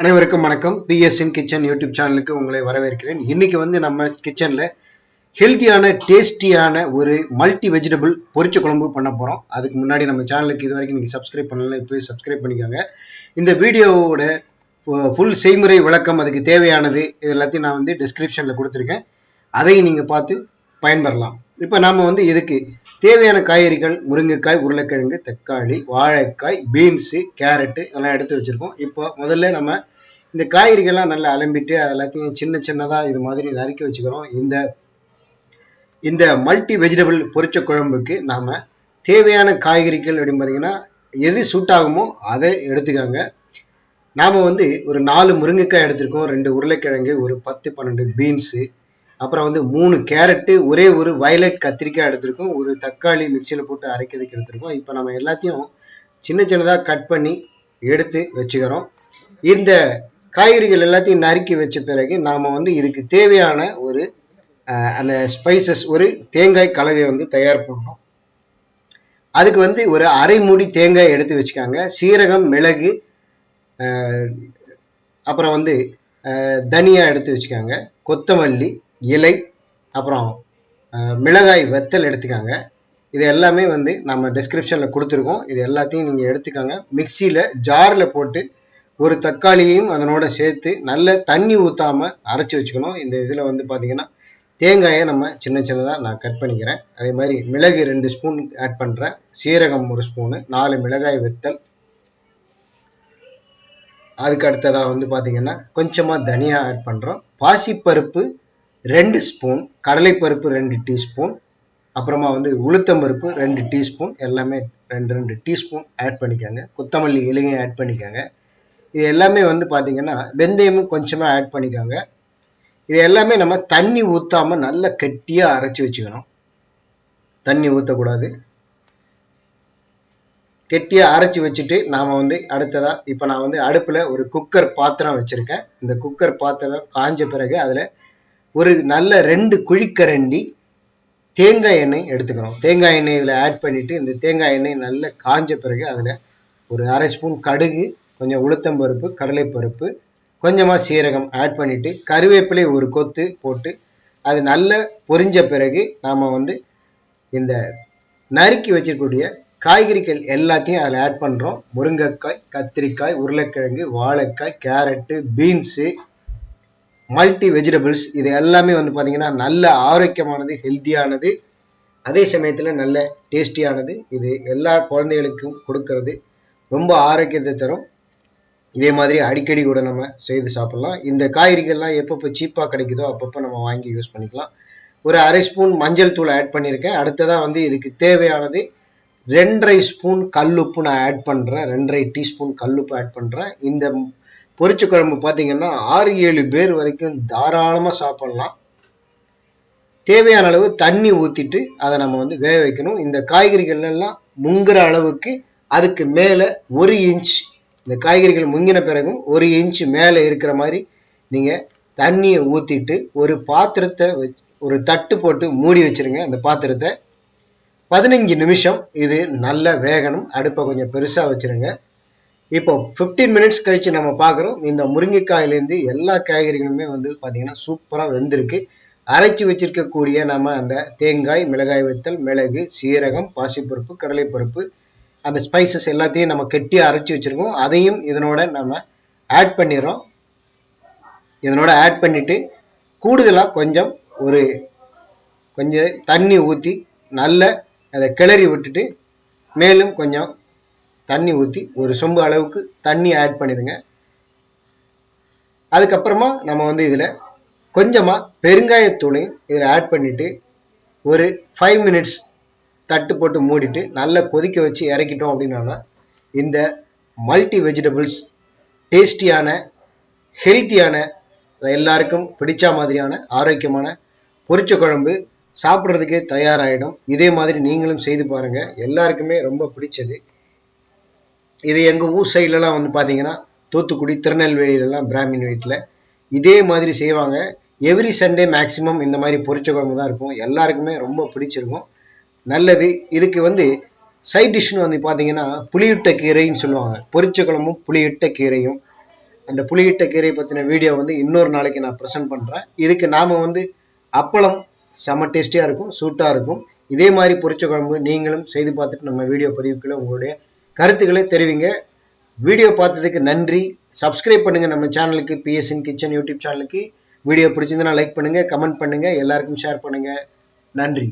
அனைவருக்கும் வணக்கம். BSN kitchen YouTube சேனலுக்கு உங்களை வரவேற்கிறேன். இன்றைக்கி வந்து நம்ம கிச்சனில் ஹெல்த்தியான டேஸ்டியான ஒரு மல்டி வெஜிடபிள் பொரிச்ச குழம்பு பண்ண போகிறோம் அதுக்கு முன்னாடி நம்ம சேனலுக்கு இது வரைக்கும் நீங்கள் சப்ஸ்கிரைப் பண்ணலாம் இப்போ சப்ஸ்கிரைப் பண்ணிக்கோங்க. இந்த வீடியோவோட ஃபுல் செய்முறை விளக்கம் அதுக்கு தேவையானது இது எல்லாத்தையும் நான் வந்து டிஸ்கிரிப்ஷனில் கொடுத்துருக்கேன். அதையும் நீங்கள் பார்த்து பயன்பெறலாம். இப்போ நாம் வந்து இதுக்கு தேவையான காய்கறிகள் முருங்கைக்காய் உருளைக்கிழங்கு தக்காளி வாழைக்காய் பீன்ஸு கேரட்டு இதெல்லாம் எடுத்து வச்சுருக்கோம். இப்போ முதல்ல நம்ம இந்த காய்கறிகள்லாம் நல்லா அலம்பிட்டு அது எல்லாத்தையும் சின்ன சின்னதாக இது மாதிரி நறுக்கி வச்சுக்கிறோம் இந்த இந்த மல்டி வெஜிடபிள் பொரிச்ச குழம்புக்கு நாம் தேவையான காய்கறிகள் அப்படின்னு பார்த்தீங்கன்னா எது சூட் ஆகுமோ அதை எடுத்துக்காங்க. நாம் வந்து ஒரு நாலு முருங்கைக்காய் எடுத்திருக்கோம் ரெண்டு உருளைக்கிழங்கு ஒரு பத்து பன்னெண்டு பீன்ஸு அப்புறம் வந்து மூணு கேரட்டு ஒரே ஒரு வயலட் கத்திரிக்காய் எடுத்திருக்கோம். ஒரு தக்காளி மிக்சியில் போட்டு அரைக்கிறதுக்கு எடுத்திருக்கோம். இப்போ நம்ம எல்லாத்தையும் சின்ன சின்னதாக கட் பண்ணி எடுத்து வச்சுக்கிறோம். இந்த காய்கறிகள் எல்லாத்தையும் நறுக்கி வச்ச பிறகு நாம் வந்து இதுக்கு தேவையான ஒரு அந்த ஸ்பைசஸ் ஒரு தேங்காய் கலவையை வந்து தயார் பண்ணணும். அதுக்கு வந்து ஒரு அரை மூடி தேங்காய் எடுத்து வச்சுக்காங்க. சீரகம் மிளகு அப்புறம் வந்து தனியா எடுத்து வச்சுக்காங்க. கொத்தமல்லி இலை அப்புறம் மிளகாய் வெத்தல் எடுத்துக்காங்க. இது எல்லாமே வந்து நம்ம டிஸ்கிரிப்ஷனில் கொடுத்துருக்கோம். இது எல்லாத்தையும் நீங்கள் எடுத்துக்கோங்க. மிக்சியில் ஜாரில் போட்டு ஒரு தக்காளியையும் அதனோட சேர்த்து நல்ல தண்ணி ஊற்றாமல் அரைச்சி வச்சுக்கணும். இந்த இதில் வந்து பார்த்தீங்கன்னா தேங்காயை நம்ம சின்ன சின்னதாக நான் கட் பண்ணிக்கிறேன். அதே மாதிரி மிளகு ரெண்டு ஸ்பூன் ஆட் பண்ணுறேன் சீரகம் ஒரு ஸ்பூனு நாலு மிளகாய் வெத்தல். அதுக்கு அடுத்ததாக வந்து பார்த்தீங்கன்னா கொஞ்சமாக தனியா ஆட் பண்ணுறோம் பாசிப்பருப்பு ரெண்டு ஸ்பூன் கடலைப்பருப்பு ரெண்டு டீஸ்பூன் அப்புறமா வந்து உளுத்தம்பருப்பு ரெண்டு டீஸ்பூன் எல்லாமே ரெண்டு ரெண்டு டீஸ்பூன் ஆட் பண்ணிக்கோங்க. கொத்தமல்லி இலையும் ஆட் பண்ணிக்கோங்க. இது எல்லாமே வந்து பார்த்தீங்கன்னா வெந்தயமும் கொஞ்சமாக ஆட் பண்ணிக்கோங்க. இது எல்லாமே நம்ம தண்ணி ஊற்றாமல் நல்லா கெட்டியாக அரைச்சி வச்சுக்கணும். தண்ணி ஊற்றக்கூடாது கெட்டியாக அரைச்சி வச்சுட்டு நாம் வந்து அடுத்ததாக இப்போ நான் வந்து அடுப்பில் ஒரு குக்கர் பாத்திரம் வச்சுருக்கேன். இந்த குக்கர் பாத்திரம் காஞ்ச பிறகு அதில் ஒரு நல்ல ரெண்டு குழிக்கரண்டி தேங்காய் எண்ணெய் எடுத்துக்கிறோம். தேங்காய் எண்ணெய் இதில் ஆட் பண்ணிவிட்டு இந்த தேங்காய் எண்ணெய் நல்லா காஞ்ச பிறகு அதில் ஒரு அரை ஸ்பூன் கடுகு கொஞ்சம் உளுத்தம்பருப்பு கடலைப்பருப்பு கொஞ்சமாக சீரகம் ஆட் பண்ணிவிட்டு கருவேப்பிலை ஒரு கொத்து போட்டு அது நல்லா பொரிஞ்ச பிறகு நாம் வந்து இந்த நறுக்கி வச்சிருக்கக்கூடிய காய்கறிகள் எல்லாத்தையும் அதில் ஆட் பண்ணுறோம் முருங்கைக்காய் கத்திரிக்காய் உருளைக்கிழங்கு வாழைக்காய் கேரட்டு பீன்ஸு மல்டி வெஜிடபிள்ஸ் இது எல்லாமே வந்து பார்த்தீங்கன்னா நல்ல ஆரோக்கியமானது ஹெல்த்தியானது அதே சமயத்தில் நல்ல டேஸ்டியானது இது எல்லா குழந்தைகளுக்கும் கொடுக்கறது. ரொம்ப ஆரோக்கியத்தை தரும். இதே மாதிரி அடிக்கடி கூட நம்ம செய்து சாப்பிடலாம். இந்த காய்கறிகள்லாம் எப்பப்போ சீப்பாக கிடைக்குதோ அப்பப்போ நம்ம வாங்கி யூஸ் பண்ணிக்கலாம். ஒரு அரை ஸ்பூன் மஞ்சள் தூள் ஆட் பண்ணியிருக்கேன். அடுத்ததாக வந்து இதுக்கு தேவையானது ரெண்டரை ஸ்பூன் கல் உப்பு நான் ஆட் பண்ணுறேன் ரெண்டரை டீஸ்பூன் உப்பு ஆட் பண்ணுறேன் இந்த பொரிச்ச குழம்பு பார்த்தீங்கன்னா ஆறு ஏழு பேர் வரைக்கும் தாராளமாக சாப்பிடலாம். தேவையான அளவு தண்ணி ஊற்றிட்டு அதை நம்ம வந்து வேக வைக்கணும். இந்த காய்கறிகள் எல்லாம் முங்குற அளவுக்கு அதுக்கு மேலே ஒரு இன்ச் இந்த காய்கறிகள் முங்கின பிறகும் ஒரு இன்ச் மேலே இருக்கிற மாதிரி நீங்கள் தண்ணியை ஊற்றிட்டு ஒரு பாத்திரத்தை வச்சு ஒரு தட்டு போட்டு மூடி வச்சிருங்க அந்த பாத்திரத்தை. பதினஞ்சு நிமிஷம் இது நல்லா வேகணும். அடுப்பை கொஞ்சம் பெருசாக வச்சுருங்க. இப்போ 15 மினிட்ஸ் கழிச்சு நம்ம பார்க்குறோம். இந்த முருங்கைக்காயிலேருந்து எல்லா காய்கறிகளுமே வந்து பார்த்தீங்கன்னா சூப்பராக வெந்திருக்கு. அரைச்சி வச்சிருக்கக்கூடிய நம்ம அந்த தேங்காய் மிளகாய் வைத்தல் மிளகு சீரகம் பாசிப்பருப்பு கடலைப்பருப்பு அந்த ஸ்பைசஸ் எல்லாத்தையும் நம்ம கெட்டி அரைச்சி வச்சிருக்கோம். அதையும் இதனோட நம்ம ஆட் பண்ணிடுறோம். இதனோட ஆட் பண்ணிவிட்டு கூடுதலாக கொஞ்சம் ஒரு கொஞ்சம் தண்ணி ஊற்றி நல்ல அதை கிளறி விட்டுட்டு மேலும் கொஞ்சம் தண்ணி ஊற்றி ஒரு சொம்பு அளவுக்கு தண்ணி ஆட் பண்ணிடுங்க. அதுக்கப்புறமா நம்ம வந்து இதில் கொஞ்சமாக பெருங்காயத்தூளையும் இதில் ஆட் பண்ணிவிட்டு ஒரு ஃபைவ் மினிட்ஸ் தட்டு போட்டு மூடிட்டு நல்லா கொதிக்க வச்சு இறக்கிட்டோம் அப்படின்னா இந்த மல்டி வெஜிடபிள்ஸ் டேஸ்டியான ஹெல்த்தியான எல்லாருக்கும் பிடிச்ச மாதிரியான ஆரோக்கியமான பொரிச்ச குழம்பு சாப்பிட்றதுக்கே தயாராகிடும் இதே மாதிரி நீங்களும் செய்து பாருங்கள் எல்லாருக்குமே ரொம்ப பிடிச்சது. இது எங்கள் ஊர் சைட்லலாம் வந்து பார்த்தீங்கன்னா தூத்துக்குடி திருநெல்வேலியிலலாம் பிராமின் வீட்டில் இதே மாதிரி செய்வாங்க. எவ்ரி சண்டே மேக்ஸிமம் இந்த மாதிரி பொரிச்ச குழம்பு தான் இருக்கும். எல்லாருக்குமே ரொம்ப பிடிச்சிருக்கும். நல்லது. இதுக்கு வந்து சைட் டிஷ்னு வந்து பார்த்தீங்கன்னா புளியிட்ட கீரைன்னு சொல்லுவாங்க. பொரிச்ச குழம்பும் புளியிட்ட கீரையும். அந்த புளியிட்ட கீரை பற்றின வீடியோ வந்து இன்னொரு நாளைக்கு நான் ப்ரெசென்ட் பண்ணுறேன் இதுக்கு நாம் வந்து அப்பளம் செம்ம டேஸ்டியாக இருக்கும் சூட்டாக இருக்கும். இதே மாதிரி பொரிச்ச குழம்பு நீங்களும் செய்து பார்த்துட்டு நம்ம வீடியோ பதிவுக்குள்ளே உங்களுடைய கருத்துக்களை தெரிவிங்க. வீடியோ பார்த்ததுக்கு நன்றி. சப்ஸ்கிரைப் பண்ணுங்கள் நம்ம சேனலுக்கு பிஎஸ்என் கிச்சன் யூடியூப் சேனலுக்கு வீடியோ பிடிச்சிருந்தனா லைக் பண்ணுங்கள் கமெண்ட் பண்ணுங்கள் எல்லாருக்கும் ஷேர் பண்ணுங்கள் நன்றி.